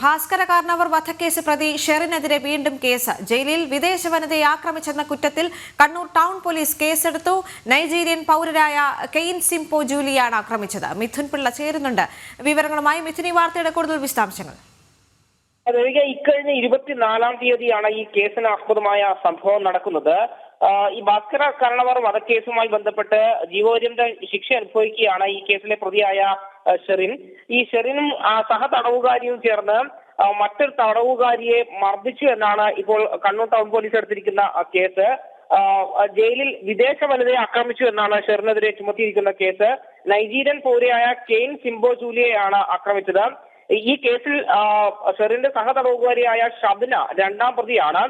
ഭാസ്കര കാർണവർ വധക്കേസ് പ്രതി ഷെറിനെതിരെ വീണ്ടും കേസ്. ജയിലിൽ വിദേശ വനിതയെ ആക്രമിച്ചെന്ന കുറ്റത്തിൽ കണ്ണൂർ ടൗൺ പോലീസ് കേസെടുത്തു. നൈജീരിയൻ പൗരരായ കെയിൻ സിംപോ ജൂലിയാണ് ആക്രമിച്ചത്. മിഥുൻ പിള്ള ചേരുന്നുണ്ട്. വിവരങ്ങളുമായി മിഥുനി വാർത്തയുടെ കൂടുതൽ വിശദാംശങ്ങൾ. ദേവിക ഇക്കഴിഞ്ഞ ഇരുപത്തിനാലാം തീയതിയാണ് ഈ കേസിന് ആസ്പദമായ സംഭവം നടക്കുന്നത്. ഈ ഭാസ്കര കരണവർ വധക്കേസുമായി ബന്ധപ്പെട്ട് ജീവപര്യന്ത ശിക്ഷ അനുഭവിക്കുകയാണ് ഈ കേസിലെ പ്രതിയായ ഷെറിൻ. ഈ ഷെറിനും സഹ തടവുകാരിയും ചേർന്ന് മറ്റൊരു തടവുകാരിയെ മർദ്ദിച്ചു എന്നാണ് ഇപ്പോൾ കണ്ണൂർ ടൗൺ പോലീസ് എടുത്തിരിക്കുന്ന കേസ്. ജയിലിൽ വിദേശ വനിതയെ ആക്രമിച്ചു എന്നാണ് ഷെറിനെതിരെ ചുമത്തിയിരിക്കുന്ന കേസ്. നൈജീരിയൻ പൗരയായ കെയിൻ സിംബോ ജൂലിയെയാണ് ആക്രമിച്ചത്. ഈ കേസിൽ ഷെറിന്റെ സഹതടവുകാരിയായ ഷബ്ന രണ്ടാം പ്രതിയാണ്.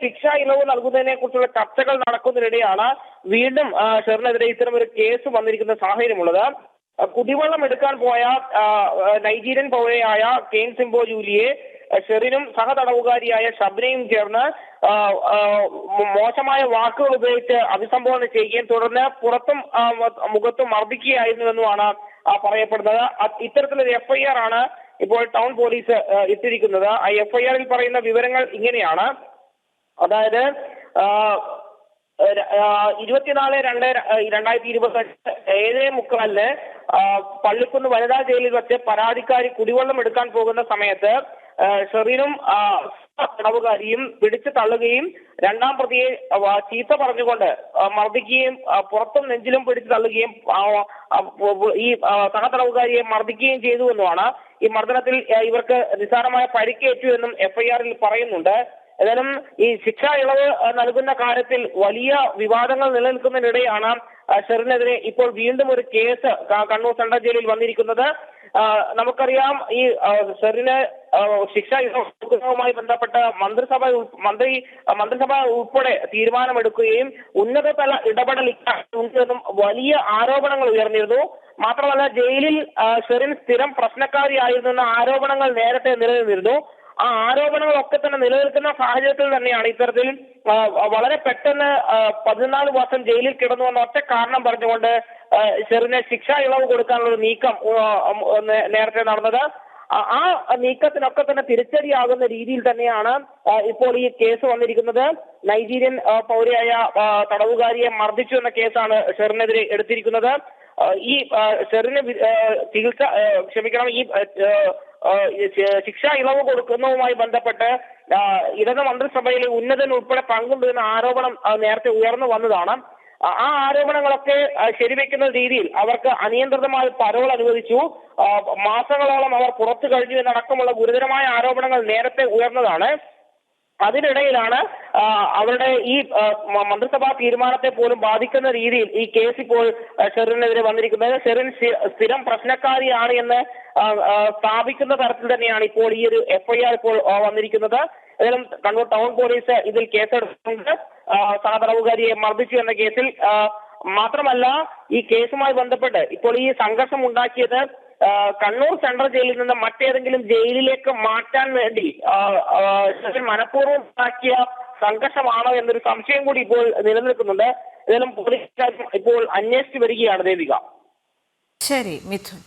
ശിക്ഷ ഇളവ് നൽകുന്നതിനെ കുറിച്ചുള്ള ചർച്ചകൾ നടക്കുന്നതിനിടെയാണ് വീണ്ടും ഷെറിനെതിരെ ഇത്തരം ഒരു കേസ് വന്നിരിക്കുന്ന സാഹചര്യമുള്ളത്. കുടിവെള്ളം എടുക്കാൻ പോയ നൈജീരിയൻ പൗരയായ കെയിൻ സിംബോ ജൂലിയെ ഷെറിനും സഹതടവുകാരിയായ ഷബ്നയും ചേർന്ന് മോശമായ വാക്കുകൾ ഉപയോഗിച്ച് അഭിസംബോധന ചെയ്യുകയും തുടർന്ന് പുറത്തും മുഖത്തും മർദ്ദിക്കുകയായിരുന്നുവെന്നുമാണ് പറയപ്പെടുന്നത്. ഇത്തരത്തിലൊരു എഫ്ഐആർ ആണ് ഇപ്പോൾ ടൗൺ പോലീസ് ഇട്ടിരിക്കുന്നത് ആ എഫ്ഐആറിൽ പറയുന്ന വിവരങ്ങൾ ഇങ്ങനെയാണ്. അതായത് ഇരുപത്തിനാല് രണ്ട് രണ്ടായിരത്തി ഇരുപത്തെട്ട് ഏഴ് മുക്കാലിന് പള്ളിക്കുന്ന് വനിതാ ജയിലിൽ വെച്ച് പരാതിക്കാരി കുടിവെള്ളം എടുക്കാൻ പോകുന്ന സമയത്ത് ഷെറിനും തടവുകാരിയും പിടിച്ചു തള്ളുകയും രണ്ടാം പ്രതിയെ ചീത്ത പറഞ്ഞുകൊണ്ട് മർദ്ദിക്കുകയും പുറത്തും നെഞ്ചിലും പിടിച്ചു തള്ളുകയും ഈ സഹതടവുകാരിയെ മർദ്ദിക്കുകയും ചെയ്തു എന്നുമാണ്. ഈ മർദ്ദനത്തിൽ ഇവർക്ക് നിസ്സാരമായ പരിക്കേറ്റു എന്നും എഫ്ഐആറിൽ പറയുന്നുണ്ട്. ഏതായാലും ഈ ശിക്ഷ ഇളവ് നൽകുന്ന കാര്യത്തിൽ വലിയ വിവാദങ്ങൾ നിലനിൽക്കുന്നതിനിടെയാണ് ഷെറിനെതിരെ ഇപ്പോൾ വീണ്ടും ഒരു കേസ് കണ്ണൂർ സെൻട്രൽ ജയിലിൽ വന്നിരിക്കുന്നത്. നമുക്കറിയാം ഈ ഷെറിന് ശിക്ഷ കൊടുക്കുന്നതുമായി ബന്ധപ്പെട്ട മന്ത്രിസഭ മന്ത്രി മന്ത്രിസഭ ഉൾപ്പെടെ തീരുമാനമെടുക്കുകയും ഉന്നതതല ഇടപെടൽ ഇക്കാര്യത്തിലും വലിയ ആരോപണങ്ങൾ ഉയർന്നിരുന്നു. മാത്രമല്ല ജയിലിൽ ഷെറിൻ സ്ഥിരം പ്രശ്നക്കാരിയായിരുന്നു എന്ന ആരോപണങ്ങൾ നേരത്തെ നിലനിന്നിരുന്നു. ആ ആരോപണങ്ങളൊക്കെ തന്നെ നിലനിൽക്കുന്ന സാഹചര്യത്തിൽ തന്നെയാണ് ഇത്തരത്തിൽ വളരെ പെട്ടെന്ന് പതിനാല് വർഷം ജയിലിൽ കിടന്നു എന്ന ഒറ്റ കാരണം പറഞ്ഞുകൊണ്ട് ചെറിയ ശിക്ഷ ഇളവ് കൊടുക്കാനുള്ള ഒരു നീക്കം നേരത്തെ നടന്നത്. ആ- നീക്കത്തിനൊക്കെ തന്നെ തിരിച്ചടിയാകുന്ന രീതിയിൽ തന്നെയാണ് ഇപ്പോൾ ഈ കേസ് വന്നിരിക്കുന്നത്. നൈജീരിയൻ പൗരയായ തടവുകാരിയെ മർദ്ദിച്ചു എന്ന കേസാണ് ഷെറിനെതിരെ എടുത്തിരിക്കുന്നത്. ഈ ഷെറിന് ചികിത്സ ക്ഷമിക്കണം ഈ ശിക്ഷാ ഇളവ് കൊടുക്കുന്നതുമായി ബന്ധപ്പെട്ട് ഇടത് മന്ത്രിസഭയിലെ ഉന്നതൻ ഉൾപ്പെടെ പങ്കുണ്ടെന്ന ആരോപണം നേരത്തെ ഉയർന്നു വന്നതാണ്. ആ- ആരോപണങ്ങളൊക്കെ ശരിവെക്കുന്ന രീതിയിൽ അവർക്ക് അനിയന്ത്രിതമായ പരോൾ അനുവദിച്ചു. മാസങ്ങളോളം അവർ പുറത്തു കഴിഞ്ഞു എന്നടക്കമുള്ള ഗുരുതരമായ ആരോപണങ്ങൾ നേരത്തെ ഉയർന്നതാണ്. അതിനിടയിലാണ് അവരുടെ ഈ മന്ത്രിസഭാ തീരുമാനത്തെ പോലും ബാധിക്കുന്ന രീതിയിൽ ഈ കേസ് ഇപ്പോൾ ഷെറിനെതിരെ വന്നിരിക്കുന്നത്. ഷെറിൻ സ്ഥി- സ്ഥിരം പ്രശ്നക്കാരിയാണ് എന്ന് സ്ഥാപിക്കുന്ന തരത്തിൽ തന്നെയാണ് ഇപ്പോൾ ഈ ഒരു എഫ്ഐആർ ഇപ്പോൾ വന്നിരിക്കുന്നത്. ഏതായാലും കണ്ണൂർ ടൗൺ പോലീസ് ഇതിൽ കേസെടുത്തിട്ടുണ്ട്. സഹതടവുകാരിയെ മർദ്ദിച്ചു എന്ന കേസിൽ മാത്രമല്ല ഈ കേസുമായി ബന്ധപ്പെട്ട് ഇപ്പോൾ ഈ സംഘർഷം ഉണ്ടാക്കിയത് കണ്ണൂർ സെൻട്രൽ ജയിലിൽ നിന്ന് മറ്റേതെങ്കിലും ജയിലിലേക്ക് മാറ്റാൻ വേണ്ടി മനഃപൂർവം ഉണ്ടാക്കിയ സംഘർഷമാണോ എന്നൊരു സംശയം കൂടി ഇപ്പോൾ നിലനിൽക്കുന്നുണ്ട്. ഏതായാലും പോലീസ് ഇപ്പോൾ അന്വേഷിച്ചു വരികയാണ് ദേവിക. ശരി മിഥുൻ.